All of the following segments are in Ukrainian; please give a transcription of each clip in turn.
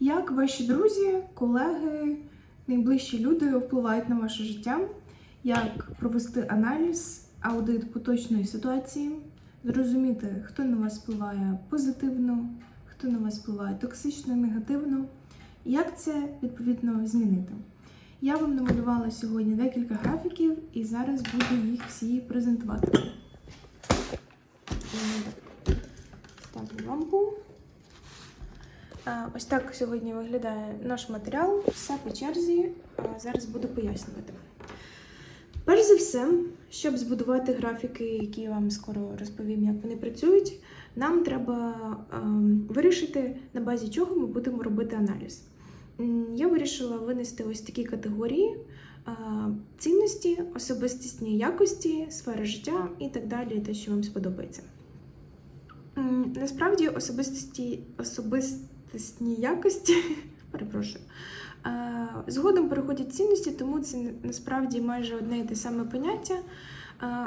Як ваші друзі, колеги, найближчі люди впливають на ваше життя? Як провести аналіз, аудит поточної ситуації, зрозуміти, хто на вас впливає позитивно, хто на вас впливає токсично, негативно, і як це відповідно змінити? Я вам намалювала сьогодні декілька графіків і зараз буду їх всі презентувати. Ставлю лампу. Ось так сьогодні виглядає наш матеріал. Все по черзі. Зараз буду пояснювати. Перш за все, щоб збудувати графіки, які я вам скоро розповім, як вони працюють, нам треба вирішити, на базі чого ми будемо робити аналіз. Я вирішила винести ось такі категорії: цінності, особистісні якості, сфери життя і так далі, те, що вам сподобається. Насправді, особистості, особистісні якості, перепрошую, е, згодом переходять цінності, тому це насправді майже одне і те саме поняття. Е,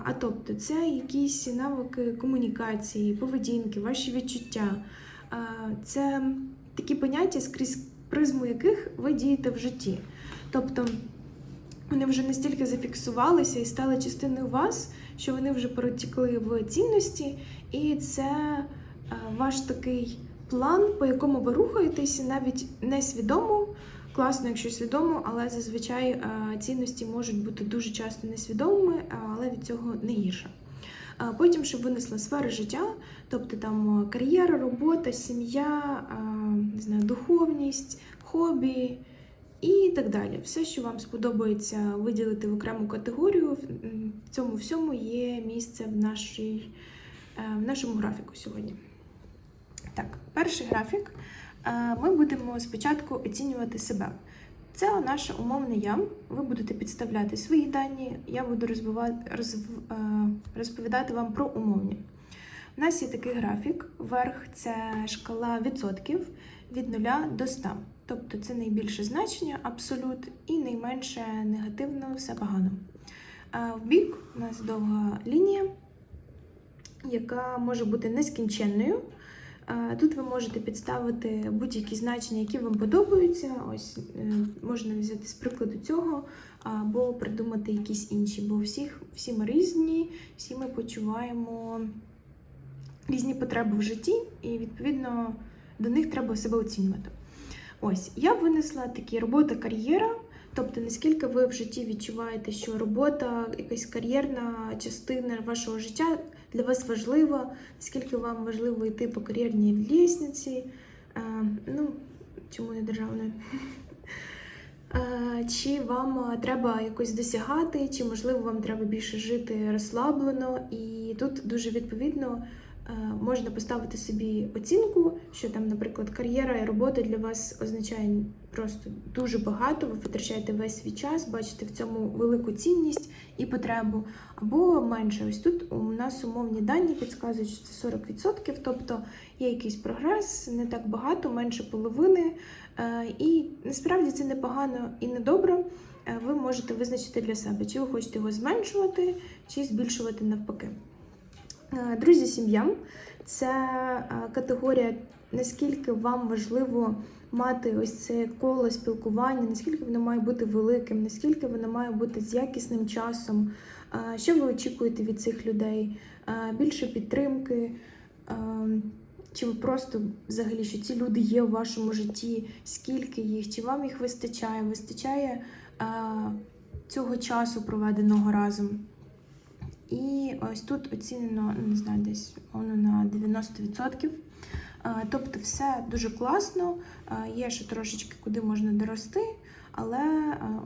А тобто, це якісь навики комунікації, поведінки, ваші відчуття. Е, Це такі поняття, скрізь призму яких ви дієте в житті. Тобто вони вже настільки зафіксувалися і стали частиною вас, що вони вже перетікли в цінності, і це ваш такий план, по якому ви рухаєтеся, навіть несвідомо. Класно, якщо свідомо, але зазвичай е, цінності можуть бути дуже часто несвідомими, е, але від цього не гірше. Е, Потім, щоб винесла сфери життя, тобто там кар'єра, робота, сім'я, не знаю, духовність, хобі і так далі. Все, що вам сподобається виділити в окрему категорію, в цьому всьому є місце в, нашій, в нашому графіку сьогодні. Так, перший графік. Е, Ми будемо спочатку оцінювати себе. Це наше умовне я. Ви будете підставляти свої дані, я буду е, розповідати вам про умовні. У нас є такий графік. Верх це шкала відсотків від 0 до 100. Тобто це найбільше значення, абсолют, і найменше негативно, все погано. А в бік у нас довга лінія, яка може бути нескінченною. Тут ви можете підставити будь-які значення, які вам подобаються. Ось е, можна взяти з прикладу цього, або придумати якісь інші, бо всіх, всі ми різні, всі ми почуваємо різні потреби в житті, і відповідно до них треба себе оцінювати. Ось я винесла такі робота, кар'єра. Тобто, наскільки ви в житті відчуваєте, що робота, якась кар'єрна частина вашого життя для вас важливо, наскільки вам важливо йти по кар'єрній лісниці, е, ну, чому не державною? Е, Чи вам треба якось досягати, чи можливо вам треба більше жити розслаблено, і тут дуже відповідно е, можна поставити собі оцінку, що там, наприклад, кар'єра і робота для вас означає просто дуже багато. Ви витрачаєте весь свій час, бачите в цьому велику цінність і потребу, або менше. Ось тут у нас умовні дані підказують, що це 40%, тобто є якийсь прогрес, не так багато, менше половини. Е, І насправді це непогано і недобре. Е, Ви можете визначити для себе, чи ви хочете його зменшувати, чи збільшувати навпаки. Е, Друзі, сім'я це е, категорія, наскільки вам важливо мати ось це коло спілкування, наскільки воно має бути великим, наскільки воно має бути з якісним часом. Е, Що ви очікуєте від цих людей? Більше підтримки. Чи ви просто взагалі, що ці люди є у вашому житті, скільки їх, чи вам їх вистачає? Вистачає цього часу проведеного разом? І ось тут оцінено, не знаю, десь воно на 90%. Е, Тобто все дуже класно, є ще трошечки куди можна дорости, але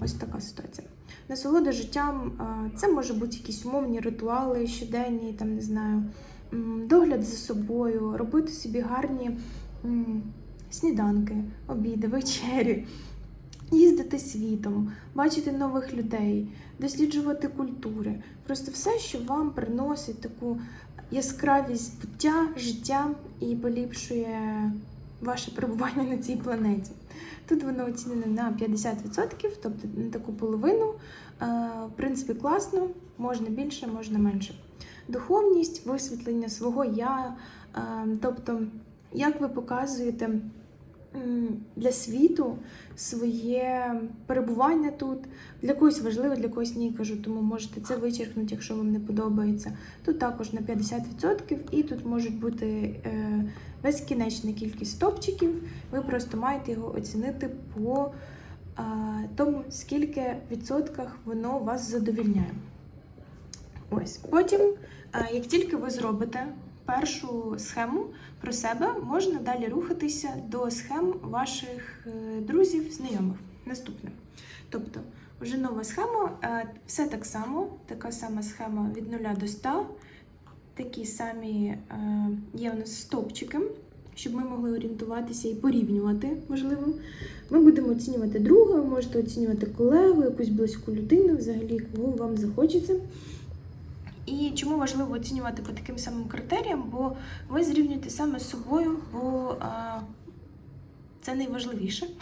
ось така ситуація. Насолода життям це може бути якісь умовні ритуали, щоденні, там не знаю, догляд за собою, робити собі гарні сніданки, обіди, вечері, їздити світом, бачити нових людей, досліджувати культури. Просто все, що вам приносить таку яскравість буття, життя і поліпшує ваше перебування на цій планеті. Тут воно оцінене на 50%, тобто на таку половину. Е, В принципі, класно, можна більше, можна менше. Духовність, висвітлення свого я, е, тобто, як ви показуєте для світу своє перебування тут. Для когось важливо, для когось ні, кажу, тому можете це вичеркнути, якщо вам не подобається. Тут також на 50%, і тут можуть бути безкінечна кількість стопчиків. Ви просто маєте його оцінити по тому, скільки відсотках воно вас задовільняє. Ось потім, як тільки ви зробите першу схему про себе, можна далі рухатися до схем ваших е, друзів, знайомих. Наступне. Тобто, вже нова схема, е, все так само, така сама схема від 0 до 100. Такі самі е, є у нас стовпчики, щоб ми могли орієнтуватися і порівнювати, можливо. Ми будемо оцінювати друга, можете оцінювати колегу, якусь близьку людину, взагалі, кого вам захочеться. І чому важливо оцінювати по таким самим критеріям? Бо ви зрівнюєте саме з собою, бо а, це найважливіше.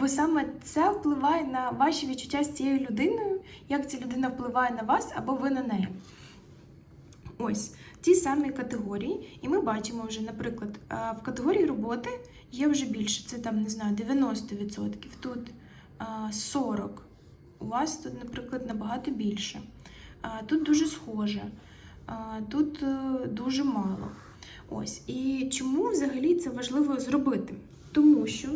Бо саме це впливає на ваші відчуття з цією людиною, як ця людина впливає на вас або ви на неї. Ось ті самі категорії, і ми бачимо вже, наприклад, в категорії роботи є вже більше, це там, не знаю, 90%, тут 40%. У вас тут, наприклад, набагато більше. Тут дуже схоже, тут е, дуже мало. Ось. І чому взагалі це важливо зробити? Тому що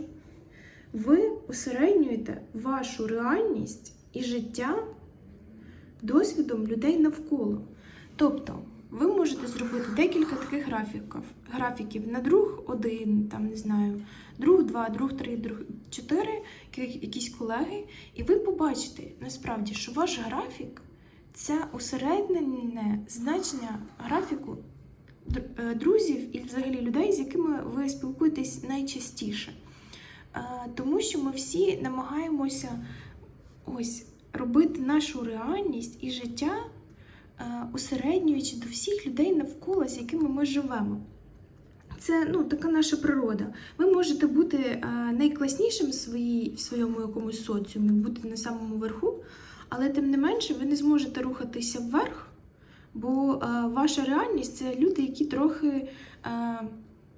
ви усереднюєте вашу реальність і життя досвідом людей навколо. Тобто, ви можете зробити декілька таких графіків, графіків на друг один, там не знаю, друг два, друг три, друг чотири, якісь колеги, і ви побачите насправді, що ваш графік це усереднене значення графіку е, друзів і взагалі людей, з якими ви спілкуєтесь найчастіше. Е, Тому що ми всі намагаємося ось робити нашу реальність і життя, е, усереднюючи до всіх людей навколо, з якими ми живемо. Це ну, така наша природа. Ви можете бути найкласнішим в, своїй, в своєму якомусь соціумі, бути на самому верху, але тим не менше ви не зможете рухатися вверх, бо е, ваша реальність це люди, які трохи е,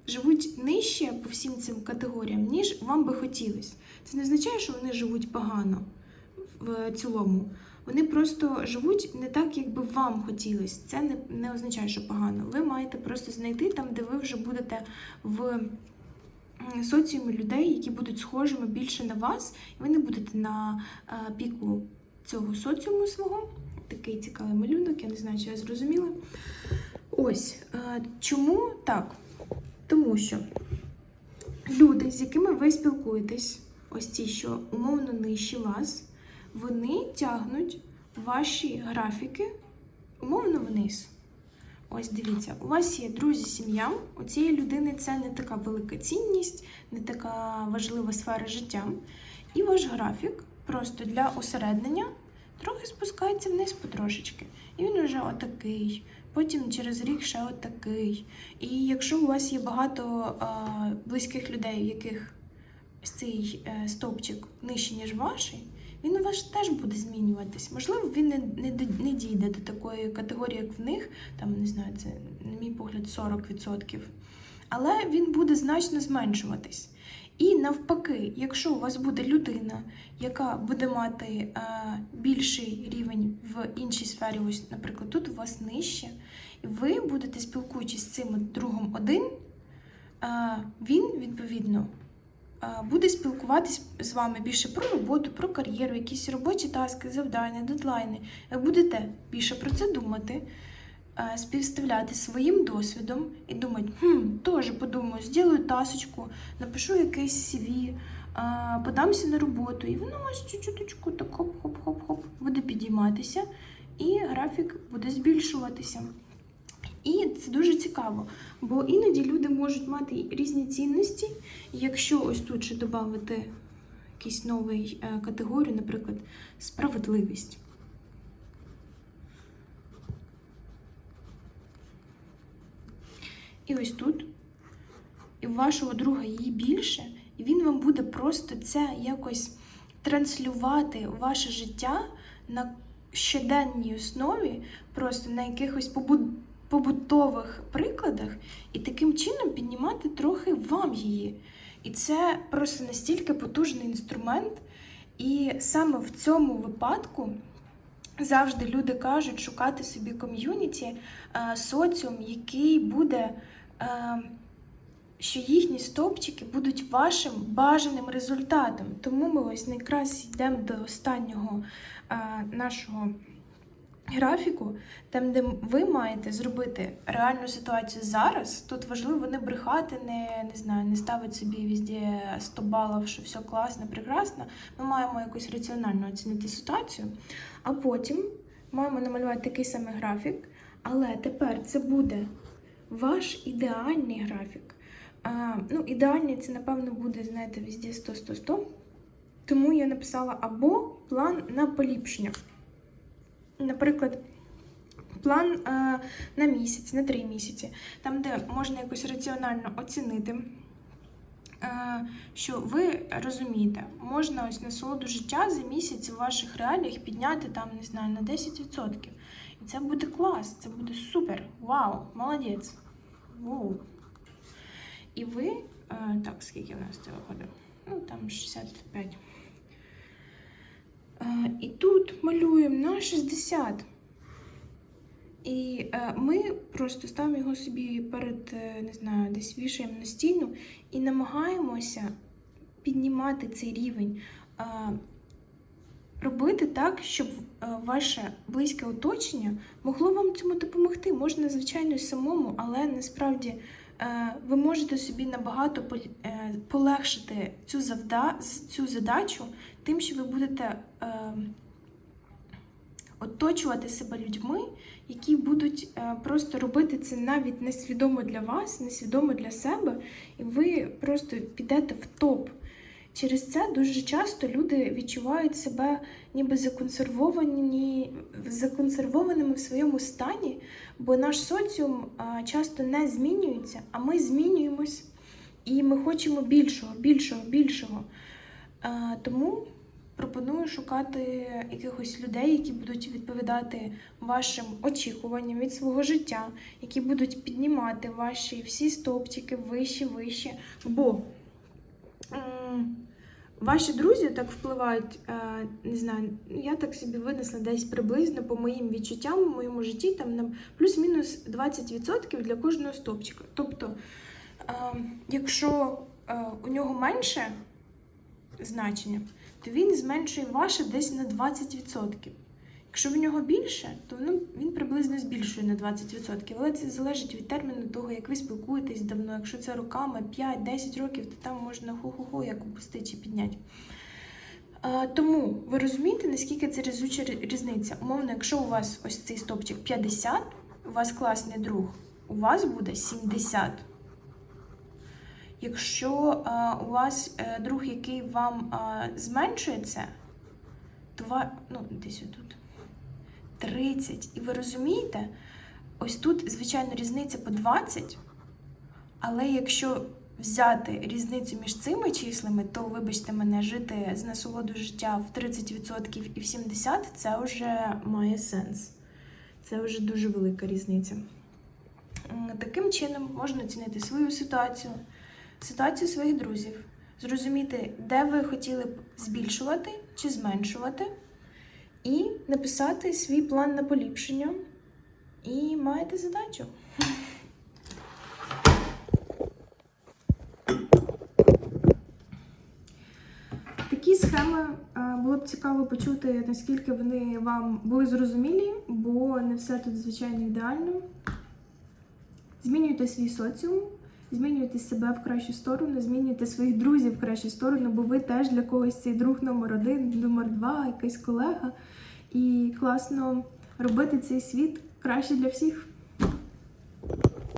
живуть нижче по всім цим категоріям, ніж вам би хотілося. Це не означає, що вони живуть погано в цілому. Вони просто живуть не так, як би вам хотілося. Це не, не означає, що погано. Ви маєте просто знайти там, де ви вже будете в соціумі людей, які будуть схожими більше на вас, і ви не будете на е, піку цього соціуму свого. Такий цікавий малюнок, я не знаю, чи я зрозуміла. Ось е, чому так? Тому що люди, з якими ви спілкуєтесь, ось ті, що умовно нижчі вас, вони тягнуть ваші графіки умовно вниз. Ось дивіться, у вас є друзі, сім'я. У цієї людини це не така велика цінність, не така важлива сфера життя. І ваш графік просто для осереднення трохи спускається вниз потрошечки. І він вже отакий. Потім через рік ще отакий. І якщо у вас є багато а, близьких людей, в яких цей е, стовпчик нижче, ніж ваший, він у вас теж буде змінюватись. Можливо, він не, не, не дійде до такої категорії, як в них, там не знаю, це, на мій погляд, 40%. Але він буде значно зменшуватись. І навпаки, якщо у вас буде людина, яка буде мати е, більший рівень в іншій сфері, ось, наприклад, тут у вас нижче, і ви будете спілкуючись з цим другом один, е, він відповідно е, буде спілкуватись з вами більше про роботу, про кар'єру, якісь робочі таски, завдання, дедлайни. Будете більше про це думати, співставляти своїм досвідом і думати, хм, теж подумаю, зроблю тасочку, напишу якийсь CV, подамся на роботу, і воно ось чуть-чуточку так хоп-хоп-хоп-хоп буде підійматися, і графік буде збільшуватися. І це дуже цікаво, бо іноді люди можуть мати різні цінності. Якщо ось тут ще додати якийсь новий е, категорію, наприклад, справедливість. І ось тут, і у вашого друга її більше, і він вам буде просто це якось транслювати ваше життя на щоденній основі, просто на якихось побут- побутових прикладах і таким чином піднімати трохи вам її. І це просто настільки потужний інструмент. І саме в цьому випадку завжди люди кажуть шукати собі ком'юніті, е, соціум, який буде. е, що їхні стовпчики будуть вашим бажаним результатом. Тому ми ось якраз йдемо до останнього нашого графіку, там, де ви маєте зробити реальну ситуацію зараз. Тут важливо не брехати, не, не знаю, не ставити собі везде 100 балів, що все класно, прекрасно. Ми маємо якось раціонально оцінити ситуацію, а потім маємо намалювати такий самий графік, але тепер це буде ваш ідеальний графік. А, ну, ідеальний це, напевно, буде, знаєте, везде 100-100-100. Тому я написала або план на поліпшення. Наприклад, план а, на місяць, на три місяці, там, де можна якось раціонально оцінити. а, Що ви розумієте, можна ось насолоду життя за місяць в ваших реаліях підняти там, не знаю, на 10%. І це буде клас, це буде супер. Вау, молодець. Воу. І ви, е, так, скільки в нас це виходить? Ну, там 65. Е, І тут малюємо на 60. І е, ми просто ставимо його собі перед, е, не знаю, десь вішаємо на стіну і намагаємося піднімати цей рівень. Робити так, щоб ваше близьке оточення могло вам цьому допомогти. Можна, звичайно, самому, але насправді ви можете собі набагато е, полегшити цю, завда, цю задачу тим, що ви будете е, оточувати себе людьми, які будуть е, просто робити це навіть несвідомо для вас, несвідомо для себе, і ви просто підете в топ. Через це дуже часто люди відчувають себе ніби законсервовані, законсервованими в своєму стані, бо наш соціум часто не змінюється, а ми змінюємось і ми хочемо більшого, більшого, більшого. Тому пропоную шукати якихось людей, які будуть відповідати вашим очікуванням від свого життя, які будуть піднімати ваші всі стовпчики вище, вище. Бо Ваші друзі так впливають, е, не знаю, я так собі винесла десь приблизно по моїм відчуттям у моєму житті, там плюс-мінус 20% для кожного стопчика. Тобто, е, якщо е, у нього менше значення, то він зменшує ваше десь на 20%. Якщо в нього більше, то ну, він приблизно збільшує на 20%. Але це залежить від терміну того, як ви спілкуєтесь давно. Якщо це роками 5-10 років, то там можна ху-ху-ху як опустити чи підняти. Тому ви розумієте, наскільки це різуча різниця. Умовно, якщо у вас ось цей стопчик 50, у вас класний друг, у вас буде 70. Якщо а, у вас е, друг, який вам а, зменшує це, то ну, десь отут. 30. І ви розумієте, ось тут, звичайно, різниця по 20, але якщо взяти різницю між цими числами, то, вибачте мене, жити з насолоду життя в 30% і в 70% це вже має сенс. Це вже дуже велика різниця. Таким чином можна оцінити свою ситуацію, ситуацію своїх друзів, зрозуміти, де ви хотіли б збільшувати чи зменшувати і написати свій план на поліпшення. І маєте задачу. Такі схеми е, було б цікаво почути, наскільки вони вам були зрозумілі, бо не все тут, звичайно, ідеально. Змінюйте свій соціум, змінюйте себе в кращу сторону, змінюйте своїх друзів в кращу сторону, бо ви теж для когось цей друг номер один, номер два, якийсь колега. І класно робити цей світ краще для всіх.